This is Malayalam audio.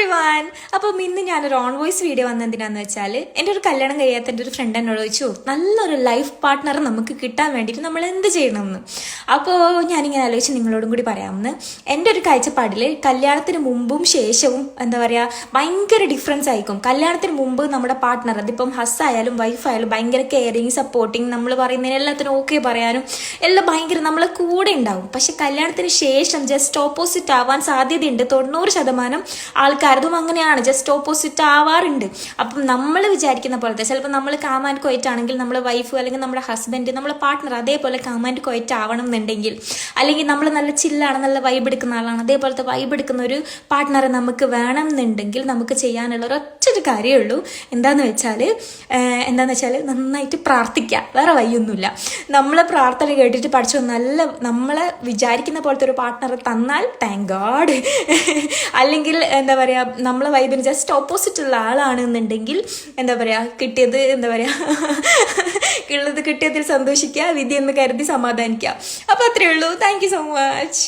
എവറി വൺ അപ്പം ഇന്ന് ഞാനൊരു ഓൺ വോയിസ് വീഡിയോ വന്ന എന്തിനാന്ന് വെച്ചാൽ എന്റെ ഒരു കല്യാണം കഴിയാത്ത എന്റെ ഒരു ഫ്രണ്ട് എന്നോട് ചോദിച്ചു നല്ലൊരു ലൈഫ് പാർട്ട്ണർ നമുക്ക് കിട്ടാൻ വേണ്ടിയിട്ട് നമ്മൾ എന്ത് ചെയ്യണമെന്ന്? അപ്പോൾ ഞാനിങ്ങനെ ആലോചിച്ച് നിങ്ങളോടും കൂടി പറയാമെന്ന്. എന്റെ ഒരു കാഴ്ചപ്പാടിൽ കല്യാണത്തിന് മുമ്പും ശേഷവും എന്താ പറയുക ഭയങ്കര ഡിഫറൻസ് ആയിരിക്കും. കല്യാണത്തിന് മുമ്പ് നമ്മുടെ പാർട്ട്ണർ അതിപ്പം ഹസ്സായാലും വൈഫായാലും ഭയങ്കര കെയറിങ് സപ്പോർട്ടിങ് നമ്മൾ പറയുന്നതിന് എല്ലാത്തിനും ഓക്കെ പറയാനും എല്ലാം ഭയങ്കര നമ്മളെ കൂടെ ഉണ്ടാവും. പക്ഷെ കല്യാണത്തിന് ശേഷം ജസ്റ്റ് ഓപ്പോസിറ്റ് ആവാൻ സാധ്യതയുണ്ട്. തൊണ്ണൂറ് ശതമാനം ആൾക്കാരതും അങ്ങനെയാണ്. ജസ്റ്റ് ഓപ്പോസിറ്റ് ആവാറുണ്ട്. അപ്പം നമ്മൾ വിചാരിക്കുന്ന പോലത്തെ ചിലപ്പോൾ നമ്മൾ കാമാൻഡ് കൊയറ്റാണെങ്കിൽ നമ്മുടെ വൈഫ് അല്ലെങ്കിൽ നമ്മുടെ ഹസ്ബൻഡ് നമ്മുടെ പാർട്ട്ണർ അതേപോലെ കാമാൻഡ് കൊയറ്റ് ആവണം എന്നുണ്ടെങ്കിൽ അല്ലെങ്കിൽ നമ്മൾ നല്ല ചില്ലാണ് നല്ല വൈബ് എടുക്കുന്ന ആളാണ് അതേപോലത്തെ വൈബ് എടുക്കുന്ന ഒരു പാർട്ട്ണറെ നമുക്ക് വേണം എന്നുണ്ടെങ്കിൽ നമുക്ക് ചെയ്യാനുള്ള ഒരൊറ്റൊരു കാര്യമേ ഉള്ളൂ എന്താന്ന് വെച്ചാൽ എന്താന്ന് വെച്ചാൽ നന്നായിട്ട് പ്രാർത്ഥിക്കുക വേറെ വയ്യൊന്നുമില്ല നമ്മളെ പ്രാർത്ഥന കേട്ടിട്ട് പഠിച്ചു നല്ല നമ്മളെ വിചാരിക്കുന്ന പോലത്തെ ഒരു പാർട്ട്ണറെ തന്നാൽ താങ്ക് ഗാഡ് അല്ലെങ്കിൽ എന്താ പറയുക നമ്മളെ വൈബിന് ജസ്റ്റ് ഓപ്പോസിറ്റ് ഉള്ള ആളാണെന്നുണ്ടെങ്കിൽ എന്താ പറയുക കിട്ടിയത് എന്താ പറയുക ഉള്ളത് കിട്ടിയതിൽ സന്തോഷിക്കുക വിധി എന്ന് കരുതി സമാധാനിക്കുക അപ്പോൾ അത്രയേ ഉള്ളൂ താങ്ക് സോ മച്ച്